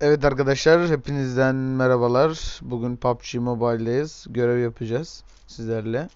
Evet arkadaşlar, hepinizden merhabalar. Bugün PUBG Mobile'deyiz. Görev yapacağız sizlerle.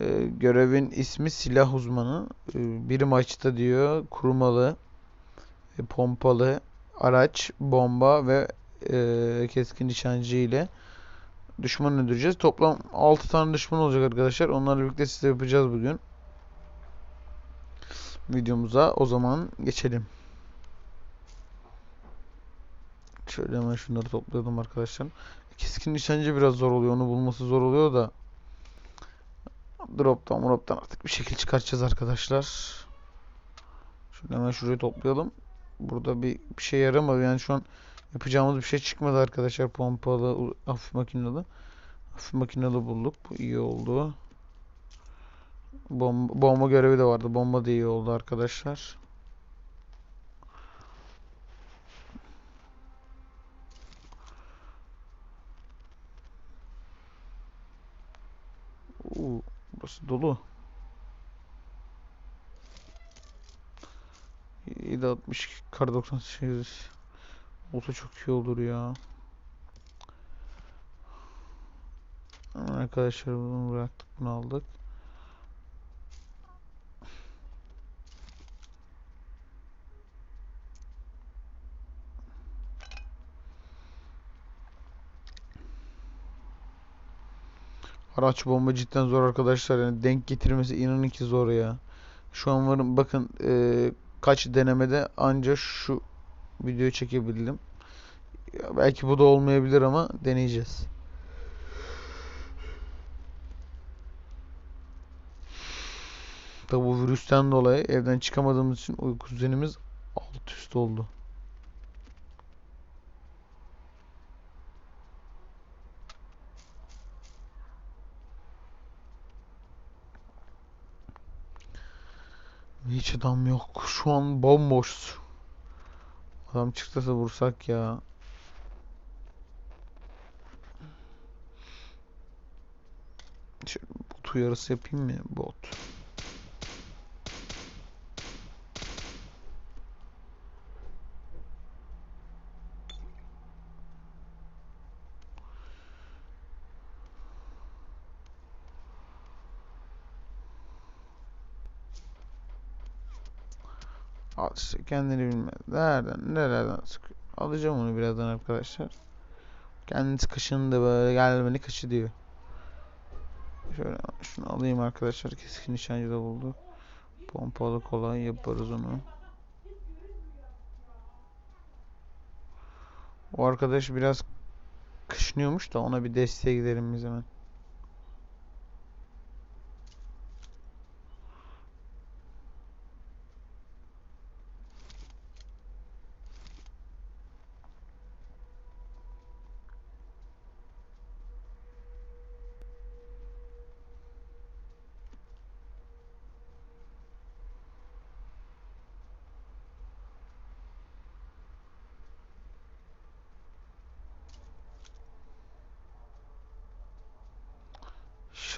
Ee, görevin ismi silah uzmanı. Ee, bir maçta diyor kurmalı, e, pompalı, araç, bomba ve e, keskin nişancı ile düşman öldüreceğiz. Toplam 6 tane düşman olacak arkadaşlar. Onlarla birlikte size yapacağız bugün. Videomuza o zaman geçelim. Şöyle hemen şunları toplayalım arkadaşlar. Keskin nişancı biraz zor oluyor. Onu bulması zor oluyor da. Drop'tan drop'tan artık bir şekil çıkartacağız arkadaşlar. Şöyle hemen şurayı toplayalım. Burada bir, bir şey yaramadı. Yani şu an yapacağımız bir şey çıkmadı arkadaşlar. Pompalı, hafif makinalı. Hafif makinalı bulduk. Bu iyi oldu. Bomba, bomba görevi de vardı. Bomba da iyi oldu arkadaşlar. Oo, burası dolu. 762 kar 98 olsa çok iyi olur ya. Arkadaşlar bunu bıraktık bunu aldık. Araç bomba cidden zor arkadaşlar yani denk getirmesi inanın ki zor ya. Şu an varım bakın eee, kaç denemede anca şu videoyu çekebildim. Ya belki bu da olmayabilir ama deneyeceğiz. Tabi bu virüsten dolayı evden çıkamadığımız için uyku düzenimiz alt üst oldu. Hiç adam yok. Şu an bomboş. Adam çıktıysa vursak ya. Şöyle bot uyarısı yapayım mı? Bot. Al işte kendini bilmez. Nereden nerelerden sıkıyor. Alacağım onu birazdan arkadaşlar. Kendisi kaşındı böyle gel beni kaşı diyor. Şöyle şunu alayım arkadaşlar. Keskin nişancı da bulduk. Pompalı kolay yaparız onu. O arkadaş biraz kışınıyormuş da ona bir desteğe gidelim biz hemen.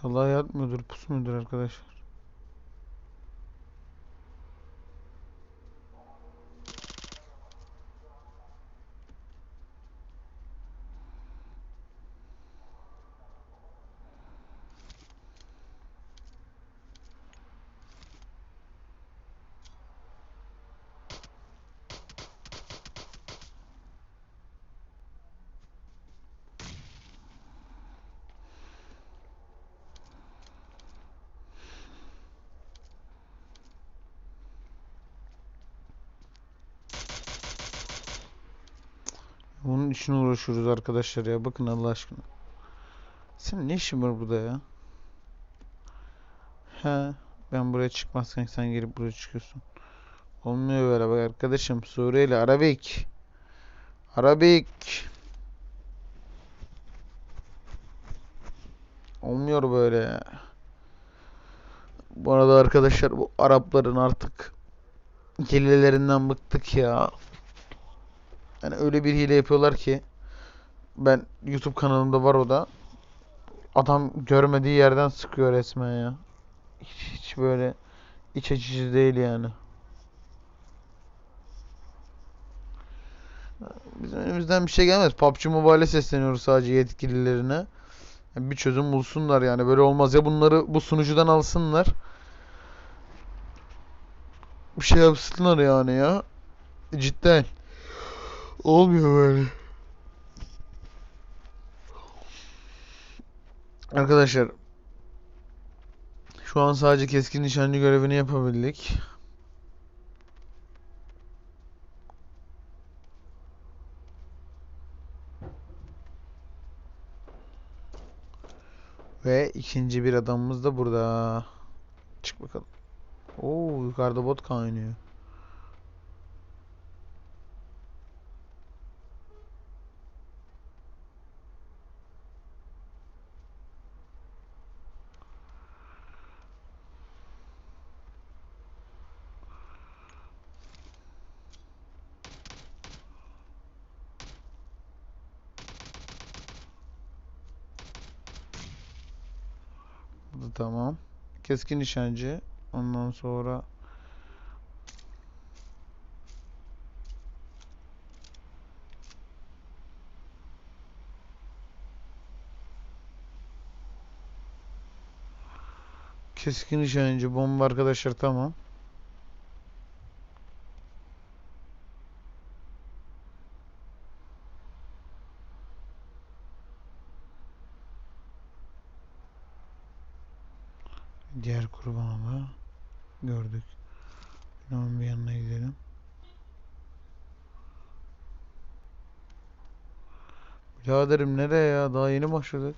İnşallah yatmıyordur, pus mudur arkadaşlar. İçin uğraşıyoruz arkadaşlar ya. Bakın Allah aşkına. Senin ne işin var burada ya? He, ben buraya çıkmazken sen gelip buraya çıkıyorsun. Olmuyor böyle bak arkadaşım. Suriyeli Arabik. Arabik. Olmuyor böyle ya. Bu arada arkadaşlar bu Arapların artık hilelerinden bıktık ya. Yani öyle bir hile yapıyorlar ki ben YouTube kanalımda var o da. Adam görmediği yerden sıkıyor resmen ya. Hiç, hiç böyle iç açıcı değil yani. Bizim elimizden bir şey gelmez. PUBG Mobile'e sesleniyoruz sadece yetkililerine. Bir çözüm bulsunlar yani. Böyle olmaz ya bunları bu sunucudan alsınlar. Bir şey yapsınlar yani ya. Cidden. Olmuyor böyle. Arkadaşlar şu an sadece keskin nişancı görevini yapabildik. Ve ikinci bir adamımız da burada. Çık bakalım. Oo yukarıda bot kaynıyor. Bu da tamam. Keskin nişancı. Ondan sonra keskin nişancı bomba arkadaşlar tamam. Diğer kurbanı da gördük. Onun bir yanına gidelim. Biraderim nereye ya? Daha yeni başladık.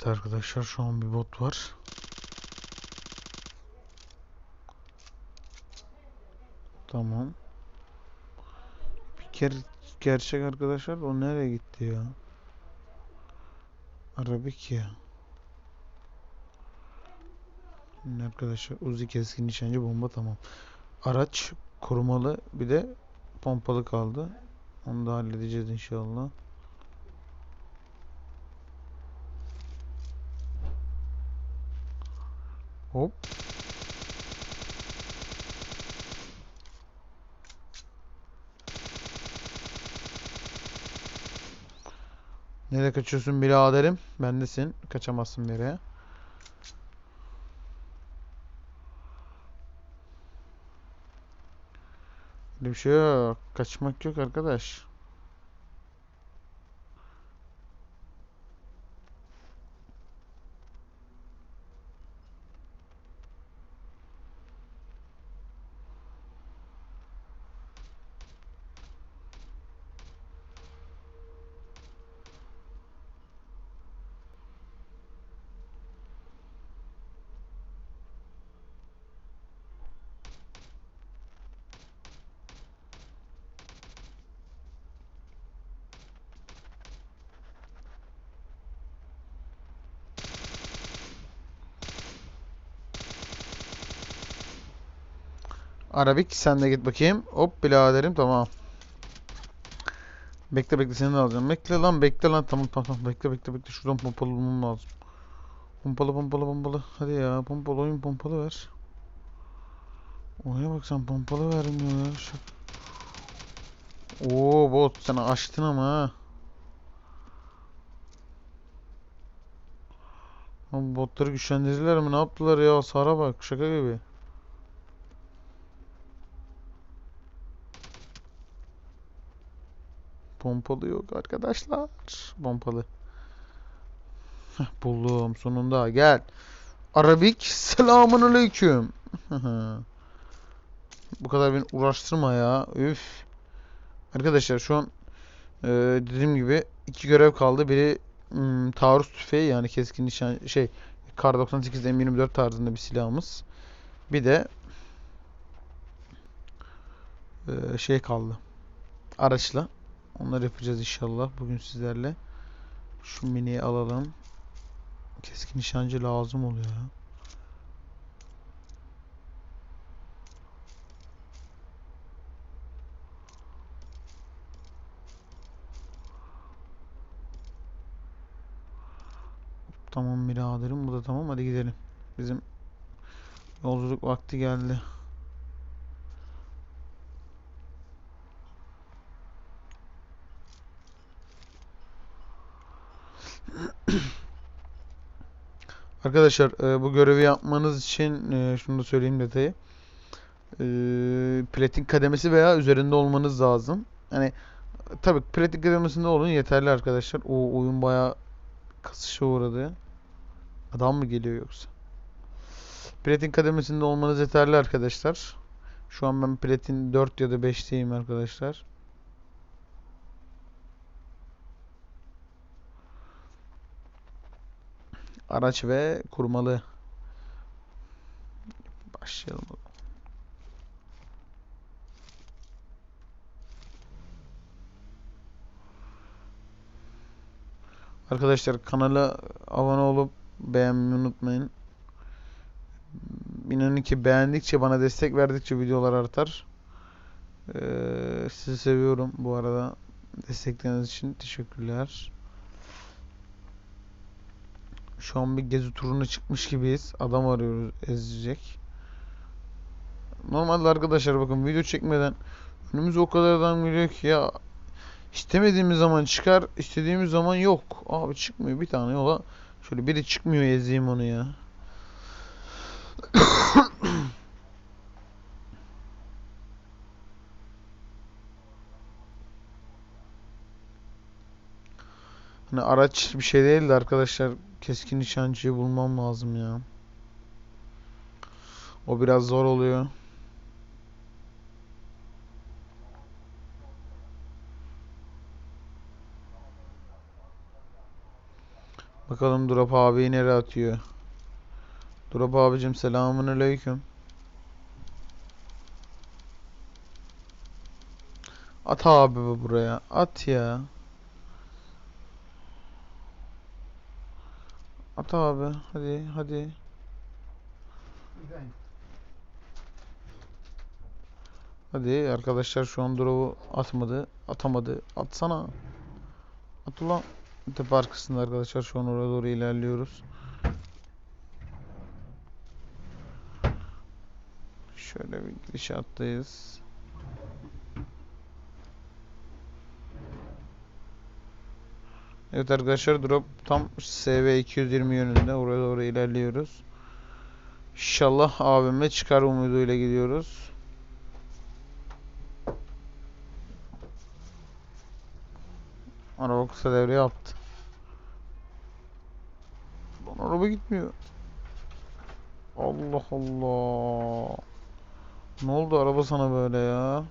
Evet arkadaşlar şu an bir bot var. Tamam. Bir kere gerçek arkadaşlar o nereye gitti ya? Arabik ya. Şimdi arkadaşlar Uzi keskin nişancı bomba tamam. Araç korumalı bir de pompalı kaldı. Onu da halledeceğiz inşallah. Hop. Nereye kaçıyorsun biraderim? Bendesin. Kaçamazsın yere. Öyle bir şey yok. Kaçmak yok arkadaş. Arabik sen de git bakayım. Hop biraderim tamam. Bekle bekle seni de alacağım. Bekle lan bekle lan tamam tamam tamam bekle bekle bekle şuradan pompalı bulmam lazım. Pompalı pompalı pompalı. Hadi ya pompalı oyun pompalı ver. Oyuna bak sen pompalı vermiyor ya. Oo bot sen açtın ama. Abi botları güçlendirdiler mi? Ne yaptılar ya? Sara bak şaka gibi. Pompalı yok arkadaşlar. Pompalı. Heh, buldum sonunda. Gel. Arabik selamun aleyküm. Bu kadar beni uğraştırma ya. Üf. Arkadaşlar şu an e, dediğim gibi iki görev kaldı. Biri hmm, taarruz tüfeği yani keskin nişan şey Kar 98 M24 tarzında bir silahımız. Bir de e, şey kaldı. Araçla. Onları yapacağız inşallah bugün sizlerle. Şu miniyi alalım. Keskin nişancı lazım oluyor. Tamam biraderim bu da tamam hadi gidelim. Bizim yolculuk vakti geldi. Arkadaşlar e, bu görevi yapmanız için e, şunu da söyleyeyim detayı. E, platin kademesi veya üzerinde olmanız lazım. Hani tabii platin kademesinde olun yeterli arkadaşlar. O oyun bayağı kasışa uğradı. Adam mı geliyor yoksa? Platin kademesinde olmanız yeterli arkadaşlar. Şu an ben platin 4 ya da 5'teyim arkadaşlar. Araç ve kurmalı. Başlayalım. Arkadaşlar kanala abone olup beğenmeyi unutmayın. İnanın ki beğendikçe bana destek verdikçe videolar artar. Ee, sizi seviyorum bu arada. Destekleriniz için teşekkürler. Şu an bir gezi turuna çıkmış gibiyiz. Adam arıyoruz ezecek. Normalde arkadaşlar bakın video çekmeden önümüze o kadar adam geliyor ki ya istemediğimiz zaman çıkar, istediğimiz zaman yok. Abi çıkmıyor bir tane yola. Şöyle biri çıkmıyor ezeyim onu ya. Hani araç bir şey değil de arkadaşlar keskin nişancıyı bulmam lazım ya. O biraz zor oluyor. Bakalım Drop abi nereye atıyor. Drop abicim selamun aleyküm. At abi bu buraya. At ya. At abi. Hadi hadi. Hadi arkadaşlar şu an drop'u atmadı. Atamadı. Atsana. At ulan. Tepe arkasında arkadaşlar şu an oraya doğru ilerliyoruz. Şöyle bir gidişattayız. Evet arkadaşlar drop tam SV 220 yönünde oraya doğru ilerliyoruz. İnşallah abimle çıkar umuduyla gidiyoruz. Araba kısa devre yaptı. Lan araba gitmiyor. Allah Allah. Ne oldu araba sana böyle ya?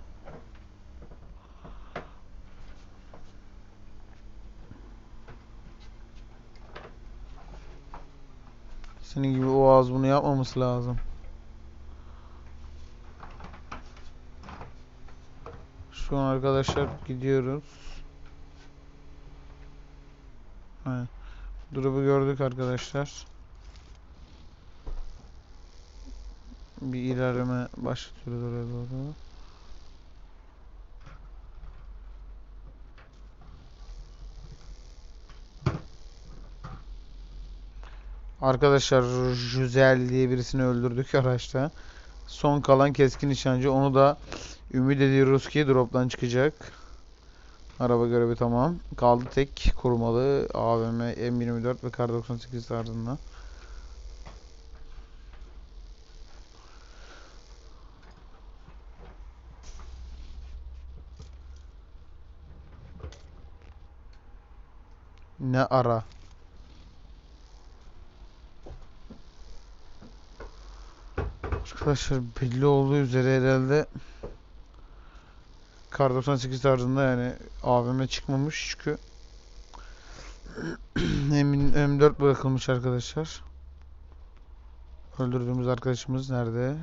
Senin gibi o ağız bunu yapmaması lazım. Şu an arkadaşlar gidiyoruz. Evet. Drop'u gördük arkadaşlar. Bir ilerleme başlatıyoruz oraya doğru. Arkadaşlar Jüzel diye birisini öldürdük araçta. Son kalan keskin nişancı. Onu da ümit ediyoruz ki drop'tan çıkacak. Araba görevi tamam. Kaldı tek korumalı AVM M24 ve Kar 98 tarzında. Ne ara? Arkadaşlar belli olduğu üzere herhalde Kar 98 tarzında yani AVM çıkmamış çünkü M- M4 bırakılmış arkadaşlar. Öldürdüğümüz arkadaşımız nerede?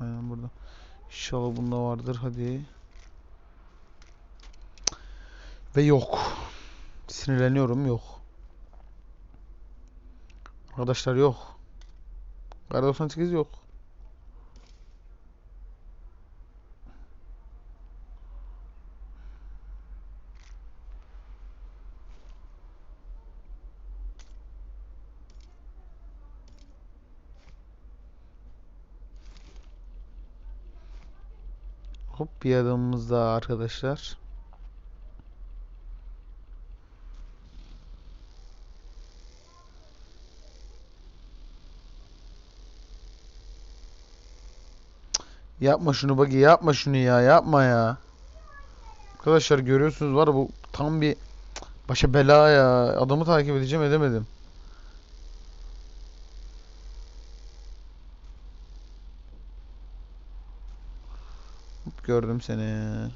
Aynen burada. İnşallah bunda vardır hadi. Ve yok. Sinirleniyorum yok. Arkadaşlar yok. Kar 98 yok. Hop bir adamımız daha arkadaşlar. Yapma şunu bagi yapma şunu ya yapma ya. Arkadaşlar görüyorsunuz var bu tam bir başa bela ya. Adamı takip edeceğim edemedim. Gördüm seni.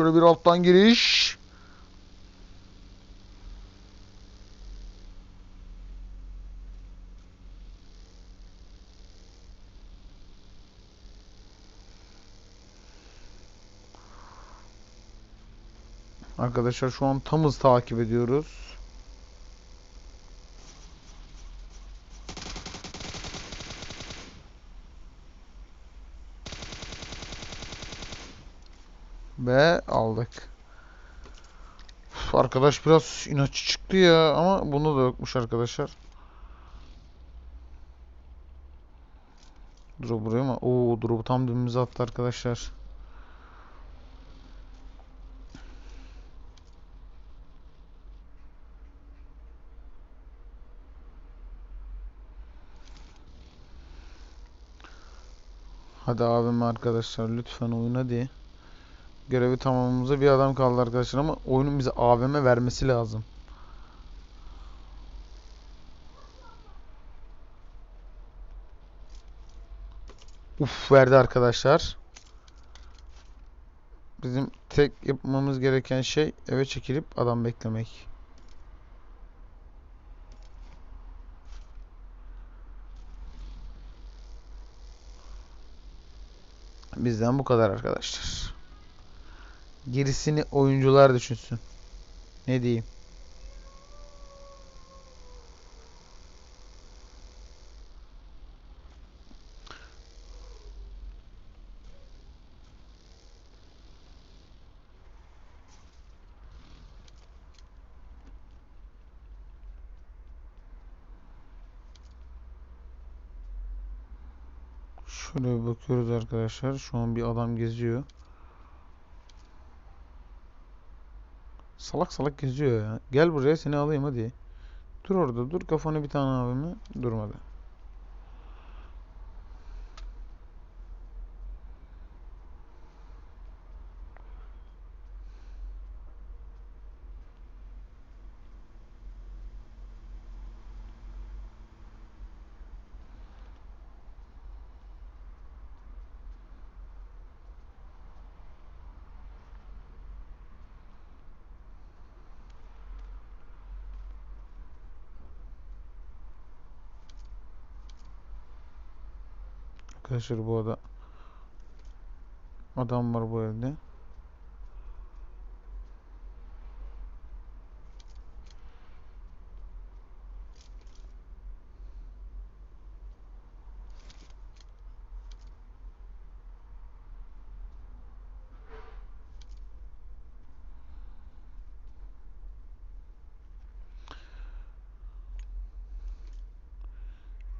Şöyle bir alttan giriş. Arkadaşlar şu an tam hız takip ediyoruz. Ve aldık. Uf, Arkadaş biraz inatçı çıktı ya ama bunda da yokmuş arkadaşlar. Drop buraya mı? Oo drop'u tam dibimize attı arkadaşlar. Hadi abim arkadaşlar lütfen oyun hadi. Görevi tamamımıza bir adam kaldı arkadaşlar ama oyunun bize AVM vermesi lazım. Uf verdi arkadaşlar. Bizim tek yapmamız gereken şey eve çekilip adam beklemek. Bizden bu kadar arkadaşlar. Gerisini oyuncular düşünsün. Ne diyeyim? Şöyle bakıyoruz arkadaşlar. Şu an bir adam geziyor. Salak salak geziyor ya. Gel buraya seni alayım hadi. Dur orada dur kafanı bir tane abime. Durmadı. Arkadaşlar bu adam adam var bu evde.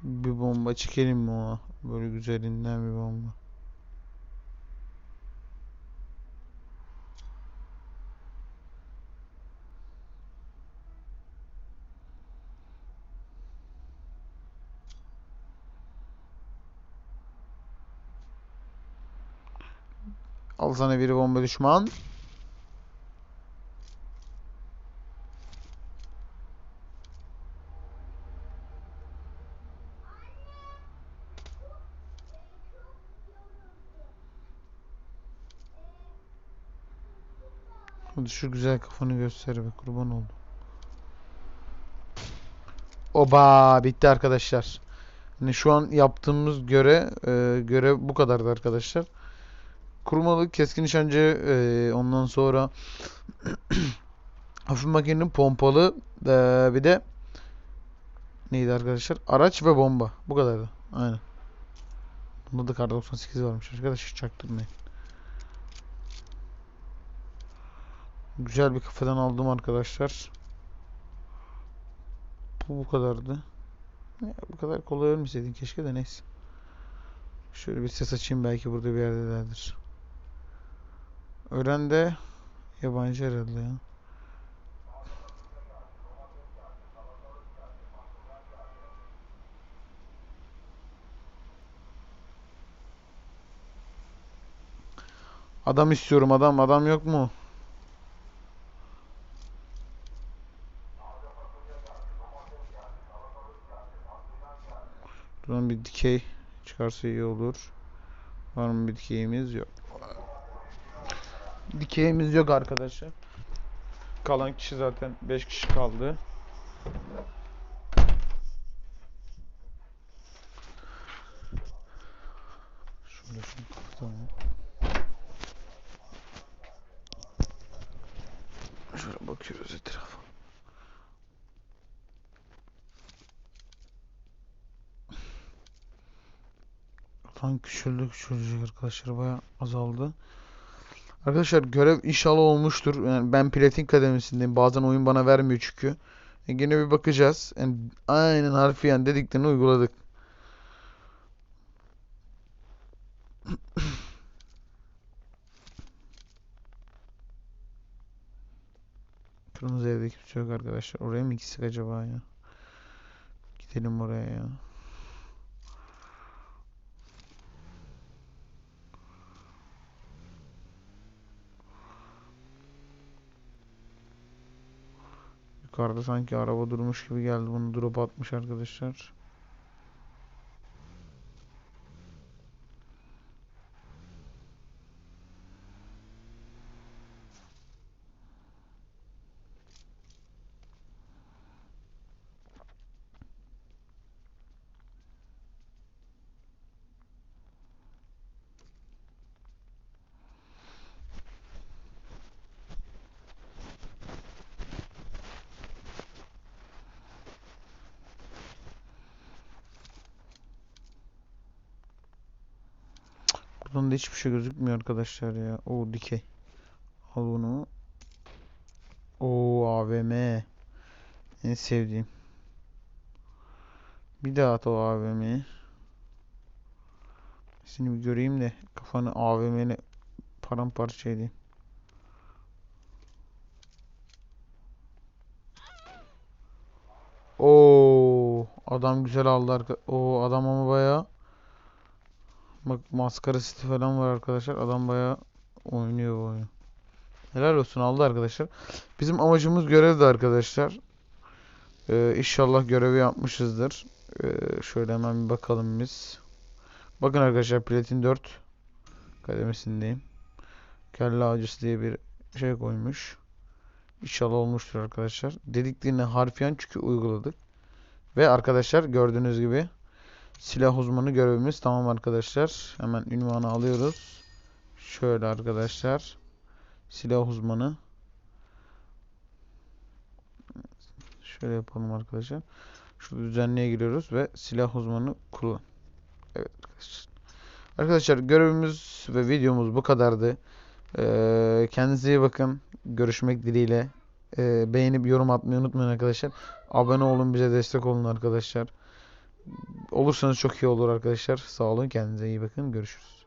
Bir bomba çekelim mi ona? Böyle güzelinden bir bomba. Al sana biri bomba düşman. Hadi şu güzel kafanı göster be kurban oldum. Oba bitti arkadaşlar. Yani şu an yaptığımız göre e, görev bu kadardı arkadaşlar. Kurmalı keskin nişancı e, ondan sonra hafif makinenin pompalı e, bir de neydi arkadaşlar? Araç ve bomba. Bu kadardı. Aynen. Bunda da kar 98 varmış arkadaşlar çaktırmayın. Güzel bir kafadan aldım arkadaşlar. Bu bu kadardı. Ya, bu kadar kolay ölmeseydin keşke de neyse. Şöyle bir ses açayım belki burada bir yerdelerdir. Ölen de yabancı herhalde ya. Adam istiyorum adam. Adam yok mu? Buradan bir dikey çıkarsa iyi olur. Var mı bir dikeyimiz? Yok. Dikeyimiz yok arkadaşlar. Kalan kişi zaten 5 kişi kaldı. Şöyle şunu kapatalım. Şöyle bakıyoruz etrafa. Lan küçülecek arkadaşlar bayağı azaldı. Arkadaşlar görev inşallah olmuştur. Yani ben platin kademesindeyim. Bazen oyun bana vermiyor çünkü. E, gene bir bakacağız. Yani aynen harfiyen dediklerini uyguladık. Kırmızı evde kimse yok arkadaşlar. Oraya mı gitsek acaba ya? Gidelim oraya ya. Yukarıda sanki araba durmuş gibi geldi. Bunu drop atmış arkadaşlar. Buradan da hiçbir şey gözükmüyor arkadaşlar ya. O dikey. Al bunu. O AVM. En sevdiğim. Bir daha at o AVM'yi. Seni bir göreyim de kafanı AVM'yle paramparça edeyim. Oo, adam güzel aldı arka. O adam ama bayağı Bak maskara seti falan var arkadaşlar. Adam bayağı oynuyor bu oyunu. Helal olsun aldı arkadaşlar. Bizim amacımız görevdi arkadaşlar. Ee, inşallah görevi yapmışızdır. Ee, şöyle hemen bir bakalım biz. Bakın arkadaşlar Platin 4 kademesindeyim. Kelle avcısı diye bir şey koymuş. İnşallah olmuştur arkadaşlar. Dediklerini harfiyen çünkü uyguladık. Ve arkadaşlar gördüğünüz gibi Silah uzmanı görevimiz tamam arkadaşlar. Hemen ünvanı alıyoruz. Şöyle arkadaşlar. Silah uzmanı. Şöyle yapalım arkadaşlar. Şu düzenliğe giriyoruz ve silah uzmanı kullan. Evet arkadaşlar. Arkadaşlar görevimiz ve videomuz bu kadardı. Ee, kendinize iyi bakın. Görüşmek dileğiyle. Ee, beğenip yorum atmayı unutmayın arkadaşlar. Abone olun bize destek olun arkadaşlar. Olursanız çok iyi olur arkadaşlar. Sağ olun. Kendinize iyi bakın. Görüşürüz.